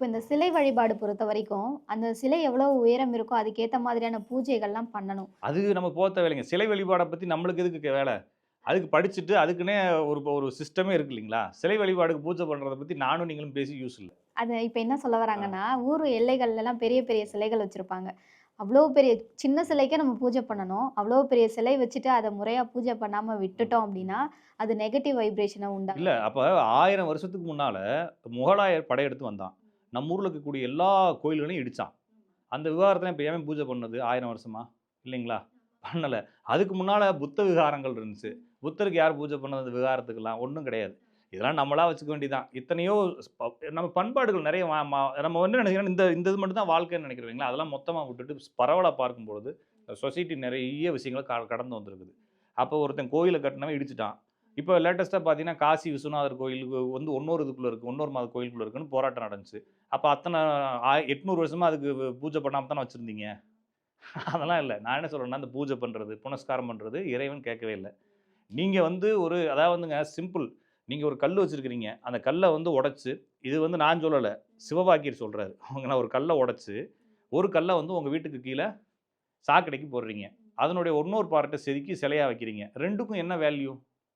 இப்போ இந்த சிலை வழிபாடு பொறுத்த வரைக்கும், அந்த சிலை எவ்வளவு உயரம் இருக்கோ, அதுக்கேத்த மாதிரியான பூஜைகள்லாம் பண்ணணும். அது நம்ம போக தேவையில்லைங்க. சிலை வழிபாட பத்தி நம்மளுக்கு எதுக்கு வேல? அதுக்கு படிச்சுட்டு அதுக்குன்னே ஒரு ஒரு சிஸ்டமே இருக்கு இல்லைங்களா? சிலை வழிபாடுக்கு பூஜை பண்றத பத்தி நானும் நீங்களும் பேசி யூஸ் இல்ல. அது இப்ப என்ன சொல்ல. வராங்கன்னா, ஊர் எல்லைகள்லலாம் பெரிய பெரிய சிலைகள் வச்சிருப்பாங்க. அவ்வளோ பெரிய சின்ன சிலைக்கே நம்ம பூஜை பண்ணணும். அவ்வளோ பெரிய சிலை வச்சுட்டு அத முறையா பூஜை பண்ணாம விட்டுட்டோம் அப்டின்னா, அது நெகட்டிவ் வைப்ரேஷன உண்டாக்கும். இல்ல அப்ப 1000 வருஷத்துக்கு முன்னால முகலாயர் படையெடுத்து வந்தான். நம்ம ஊரில் இருக்கக்கூடிய எல்லா கோயில்களையும் இடித்தான் அந்த விவகாரத்தில் இப்போ ஏன் பூஜை பண்ணது ஆயிரம் வருஷமா? இல்லைங்களா? பண்ணலை அதுக்கு முன்னால் புத்த விகாரங்கள் இருந்துச்சு. புத்தருக்கு யார் பூஜை பண்ணது அந்த விகாரத்துக்கெல்லாம்? ஒன்றும் கிடையாது. இதெல்லாம் நம்மளா வச்சுக்க வேண்டியதான் இத்தனையோ நம்ம பண்பாடுகள் நிறைய நம்ம வந்து நினைக்கிறோம் இந்த இந்த இது மட்டும் தான் வாழ்க்கைன்னு நினைக்கிறீங்களா? அதெல்லாம் மொத்தமாக விட்டுட்டு பரவலாக பார்க்கும்பொழுது சொசைட்டி நிறைய விஷயங்களை க கடந்து வந்திருக்குது. அப்போ ஒருத்தன் கோயிலை கட்டினவன் இடிச்சுட்டான். இப்போ லேட்டஸ்ட்டாக பார்த்தீங்கன்னா, காசி விஸ்வநாதர் கோயிலுக்கு வந்து ஒன்னொரு இதுக்குள்ளே இருக்குது ஒன்னொரு மாத கோயிலுக்குள்ளே இருக்குன்னு போராட்டம் நடந்துச்சு. அப்ப அத்தன ஆய் 800 வருஷமா அதுக்கு பூஜை பண்ணாமல் தானே வச்சுருந்தீங்க அதெல்லாம் இல்லை நான் என்ன சொல்கிறேன்னா அந்த பூஜை பண்ணுறது புனஸ்காரம் பண்ணுறது இறைவன் கேட்கவே இல்லை நீங்கள் வந்து ஒரு அதாவதுங்க சிம்பிள். நீங்கள் ஒரு கல் வச்சுருக்கிறீங்க அந்த கல்லை வந்து உடச்சி இது வந்து நான் சொல்லலை சிவபாக்கியர் சொல்கிறாரு அவங்கள ஒரு கல்லை உடச்சி ஒரு கல்லை வந்து உங்கள் வீட்டுக்கு கீழே சாக்கடைக்கு போடுறீங்க. அதனுடைய இன்னொரு பார்ட்டை செதுக்கி சிலையாக வைக்கிறீங்க. ரெண்டுக்கும் என்ன வேல்யூ?